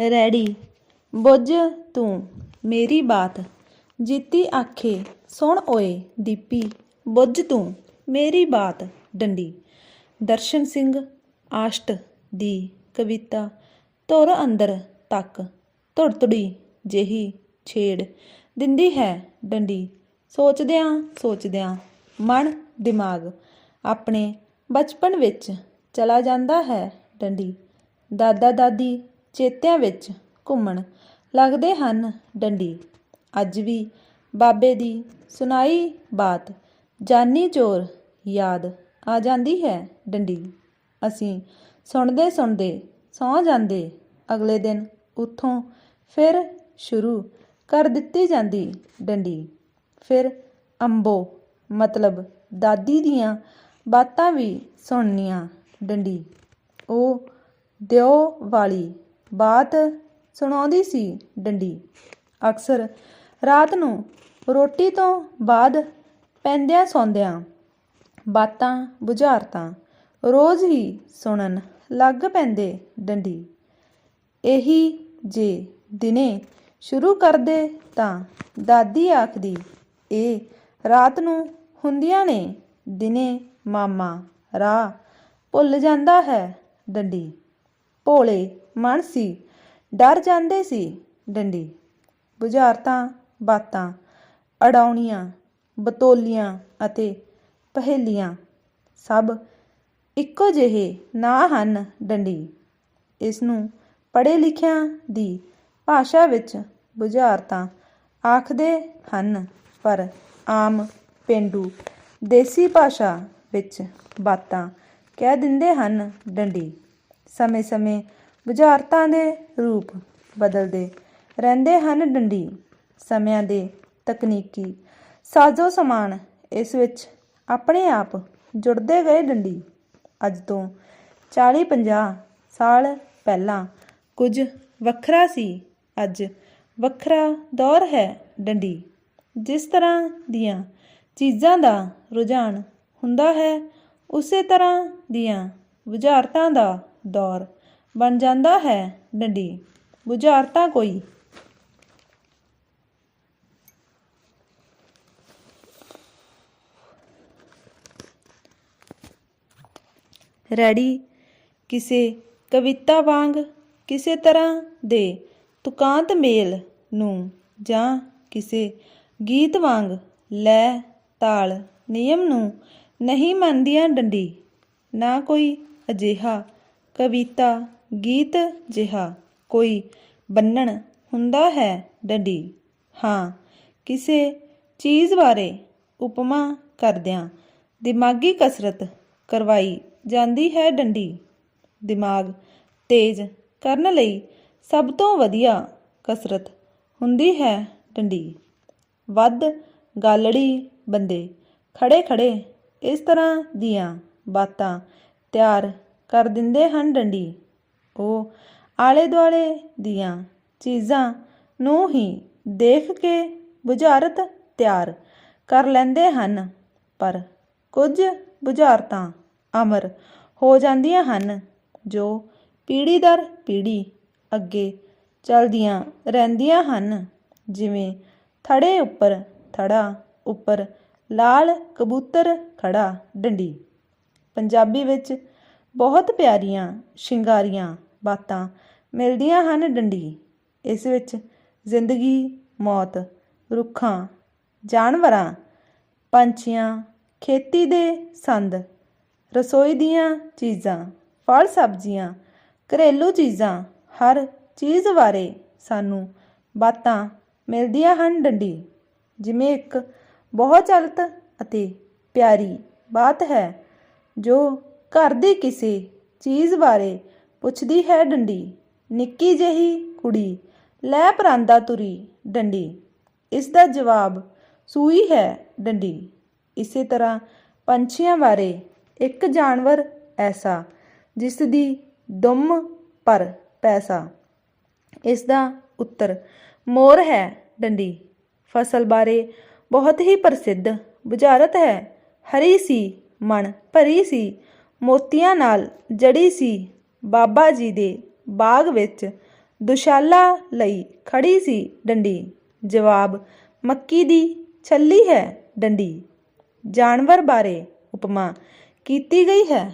ਰੈੜੀ ਬੁੱਝ ਤੂੰ ਮੇਰੀ ਬਾਤ। ਜੀਤੀ ਆਖੇ, ਸੁਣ ਓਏ ਦੀਪੀ, ਬੁੱਝ ਤੂੰ ਮੇਰੀ ਬਾਤ ਡੰਡੀ। ਦਰਸ਼ਨ ਸਿੰਘ ਆਸ਼ਟ ਦੀ ਕਵਿਤਾ ਧੁਰ ਅੰਦਰ ਤੱਕ ਧੁੜਤੜੀ ਜਿਹੀ ਛੇੜ ਦਿੰਦੀ ਹੈ ਡੰਡੀ। ਸੋਚਦਿਆਂ ਸੋਚਦਿਆਂ ਮਨ ਦਿਮਾਗ ਆਪਣੇ ਬਚਪਨ ਵਿੱਚ ਚਲਾ ਜਾਂਦਾ ਹੈ ਡੰਡੀ। ਦਾਦਾ ਦਾਦੀ ਚੇਤਿਆਂ ਵਿੱਚ ਘੁੰਮਣ। ਲੱਗਦੇ ਹਨ ਡੰਡੀ। ਅੱਜ ਵੀ ਬਾਬੇ ਦੀ ਸੁਣਾਈ ਬਾਤ, ਜਾਨੀ ਚੋਰ ਯਾਦ ਆ ਜਾਂਦੀ ਹੈ ਡੰਡੀ। ਅਸੀਂ ਸੁਣਦੇ ਸੁਣਦੇ ਸੌ ਜਾਂਦੇ, ਅਗਲੇ ਦਿਨ ਉੱਥੋਂ ਫਿਰ ਸ਼ੁਰੂ ਕਰ ਦਿੱਤੀ ਜਾਂਦੀ ਡੰਡੀ। ਫਿਰ ਅੰਬੋ, ਮਤਲਬ ਦਾਦੀ ਦੀਆਂ ਬਾਤਾਂ ਵੀ ਸੁਣਨੀਆਂ ਡੰਡੀ। ਉਹ ਦਿਓ ਵਾਲੀ ਬਾਤ ਸੁਣਾਉਂਦੀ ਸੀ ਡੰਡੀ। ਅਕਸਰ ਰਾਤ ਨੂੰ ਰੋਟੀ ਤੋਂ ਬਾਅਦ ਪੈਂਦਿਆਂ ਸੌਂਦਿਆਂ ਬਾਤਾਂ ਬੁਝਾਰਤਾਂ ਰੋਜ਼ ਹੀ ਸੁਣਨ ਲੱਗ ਪੈਂਦੇ ਡੰਡੀ। ਇਹੀ ਜੇ ਦਿਨੇ ਸ਼ੁਰੂ ਕਰਦੇ ਤਾਂ ਦਾਦੀ ਆਖਦੀ, ਇਹ ਰਾਤ ਨੂੰ ਹੁੰਦੀਆਂ ਨੇ ਦਿਨੇ ਮਾਮਾ, ਰਾਹ ਭੁੱਲ ਜਾਂਦਾ ਹੈ ਡੰਡੀ। ਭੋਲੇ ਮਨ ਸੀ। ਡਰ ਜਾਂਦੇ ਸੀ, ਡੰਡੀ। ਬੁਝਾਰਤਾਂ, ਬਾਤਾਂ, ਅਡਾਉਣੀਆਂ, ਬਤੋਲੀਆਂ ਅਤੇ ਪਹੇਲੀਆਂ। ਸਭ ਇੱਕੋ ਜਿਹੇ ਨਾਂ ਹਨ, ਡੰਡੀ। ਇਸ ਨੂੰ ਪੜ੍ਹੇ ਲਿਖਿਆਂ ਦੀ ਭਾਸ਼ਾ ਵਿੱਚ ਬੁਝਾਰਤਾਂ ਆਖਦੇ ਹਨ, ਪਰ ਆਮ ਪੇਂਡੂ ਦੇਸੀ ਭਾਸ਼ਾ ਵਿੱਚ ਬਾਤਾਂ ਕਹਿ ਦਿੰਦੇ ਹਨ, ਡੰਡੀ। ਸਮੇਂ-ਸਮੇਂ ਬੁਝਾਰਤਾਂ ਦੇ ਰੂਪ ਬਦਲਦੇ ਰਹਿੰਦੇ ਹਨ ਡੰਡੀ, ਸਮਿਆਂ ਦੇ ਤਕਨੀਕੀ ਸਾਜ਼ੋ ਸਮਾਨ, ਇਸ ਵਿੱਚ ਆਪਣੇ ਆਪ ਜੁੜਦੇ ਗਏ ਡੰਡੀ। ਅੱਜ ਤੋਂ 40-50 ਸਾਲ ਪਹਿਲਾਂ ਕੁਝ ਵੱਖਰਾ ਸੀ, ਅੱਜ ਵੱਖਰਾ ਦੌਰ ਹੈ ਡੰਡੀ। ਜਿਸ ਤਰ੍ਹਾਂ ਦੀਆਂ ਚੀਜ਼ਾਂ ਦਾ ਰੁਝਾਨ ਹੁੰਦਾ ਹੈ, ਉਸੇ ਤਰ੍ਹਾਂ ਦੀਆਂ ਬੁਝਾਰਤਾਂ ਦਾ ਦੌਰ ਬਣ ਜਾਂਦਾ ਹੈ, ਡੰਡੀ। ਬੁਝਾਰਤਾਂ ਕੋਈ। ਰੈਡੀ। ਕਿਸੇ ਕਵਿਤਾ ਵਾਂਗ ਕਿਸੇ ਤਰ੍ਹਾਂ ਦੇ ਤੁਕਾਂਤ ਮੇਲ ਨੂੰ ਜਾਂ ਕਿਸੇ ਗੀਤ ਵਾਂਗ ਲੈ ਤਾਲ ਨਿਯਮ ਨੂੰ ਨਹੀਂ ਮੰਨਦੀਆਂ ਡੰਡੀ। ਨਾ ਕੋਈ ਅਜਿਹਾ ਕਵਿਤਾ ਗੀਤ ਜਿਹਾ ਕੋਈ ਬੰਨਣ ਹੁੰਦਾ ਹੈ ਡੰਡੀ। ਹਾਂ, ਕਿਸੇ ਚੀਜ਼ ਬਾਰੇ ਉਪਮਾ ਕਰਦਿਆਂ ਦਿਮਾਗੀ ਕਸਰਤ ਕਰਵਾਈ ਜਾਂਦੀ ਹੈ ਡੰਡੀ। ਦਿਮਾਗ ਤੇਜ਼ ਕਰਨ ਲਈ ਸਭ ਤੋਂ ਵਧੀਆ ਕਸਰਤ ਹੁੰਦੀ ਹੈ ਡੰਡੀ। ਵੱਧ ਗਾਲੜੀ ਬੰਦੇ ਖੜੇ ਖੜੇ ਇਸ ਤਰ੍ਹਾਂ ਦੀਆਂ ਬਾਤਾਂ ਤਿਆਰ ਕਰ ਦਿੰਦੇ ਹਨ ਡੰਡੀ। ਉਹ ਆਲੇ ਦੁਆਲੇ ਦੀਆਂ ਚੀਜ਼ਾਂ ਨੂੰ ਹੀ ਦੇਖ ਕੇ ਬੁਝਾਰਤ ਤਿਆਰ ਕਰ ਲੈਂਦੇ ਹਨ। ਪਰ ਕੁਝ ਬੁਝਾਰਤਾਂ ਅਮਰ ਹੋ ਜਾਂਦੀਆਂ ਹਨ, ਜੋ ਪੀੜ੍ਹੀ ਦਰ ਪੀੜ੍ਹੀ ਅੱਗੇ ਚਲਦੀਆਂ ਰਹਿੰਦੀਆਂ ਹਨ। ਜਿਵੇਂ ਥੜੇ ਉੱਪਰ ਥੜਾ, ਉੱਪਰ ਲਾਲ ਕਬੂਤਰ ਖੜਾ, ਡੰਡੀ। ਪੰਜਾਬੀ ਵਿੱਚ ਬਹੁਤ ਪਿਆਰੀਆਂ, ਸ਼ਿੰਗਾਰੀਆਂ ਬਾਤਾਂ ਮਿਲਦੀਆਂ ਹਨ ਡੰਡੀ। ਇਸ ਵਿੱਚ ਜ਼ਿੰਦਗੀ, ਮੌਤ, ਰੁੱਖਾਂ, ਜਾਨਵਰਾਂ, ਪੰਛੀਆਂ, ਖੇਤੀ ਦੇ ਸੰਦ, ਰਸੋਈ ਦੀਆਂ ਚੀਜ਼ਾਂ, ਫਲ ਸਬਜ਼ੀਆਂ, ਘਰੇਲੂ ਚੀਜ਼ਾਂ, ਹਰ ਚੀਜ਼ ਬਾਰੇ ਸਾਨੂੰ ਬਾਤਾਂ ਮਿਲਦੀਆਂ ਹਨ ਡੰਡੀ। ਜਿਵੇਂ ਇੱਕ ਬਹੁਤ ਚਲਤ ਅਤੇ ਪਿਆਰੀ ਬਾਤ ਹੈ ਜੋ ਘਰ ਦੀ ਕਿਸੇ ਚੀਜ਼ ਬਾਰੇ ਪੁੱਛਦੀ ਹੈ ਡੰਡੀ। ਨਿੱਕੀ ਜਿਹੀ ਕੁੜੀ, ਲੈ ਪਰਾਂਦਾ ਤੁਰੀ ਡੰਡੀ। ਇਸ ਦਾ ਜਵਾਬ, ਸੂਈ ਹੈ ਡੰਡੀ। ਇਸੇ ਤਰ੍ਹਾਂ ਪੰਛੀਆਂ ਬਾਰੇ ਇੱਕ ਜਾਨਵਰ ਐਸਾ ਜਿਸ ਦੀ ਦੁਮ ਪਰ ਪੈਸਾ। ਇਸ ਦਾ ਉੱਤਰ, ਮੋਰ ਹੈ ਡੰਡੀ। ਫਸਲ ਬਾਰੇ ਬਹੁਤ ਹੀ ਪ੍ਰਸਿੱਧ ਬੁਝਾਰਤ ਹੈ। ਹਰੀ ਸੀ ਮਨ ਭਰੀ ਸੀ ਮੋਤੀਆਂ ਨਾਲ ਜੜੀ ਸੀ। ਬਾਬਾ ਜੀ ਦੇ ਬਾਗ ਵਿੱਚ ਦੁਸ਼ਾਲਾ ਲਈ ਖੜੀ ਸੀ ਡੰਡੀ। ਜਵਾਬ, ਮੱਕੀ ਦੀ ਛੱਲੀ ਹੈ ਡੰਡੀ। ਜਾਨਵਰ ਬਾਰੇ ਉਪਮਾ ਕੀਤੀ ਗਈ ਹੈ।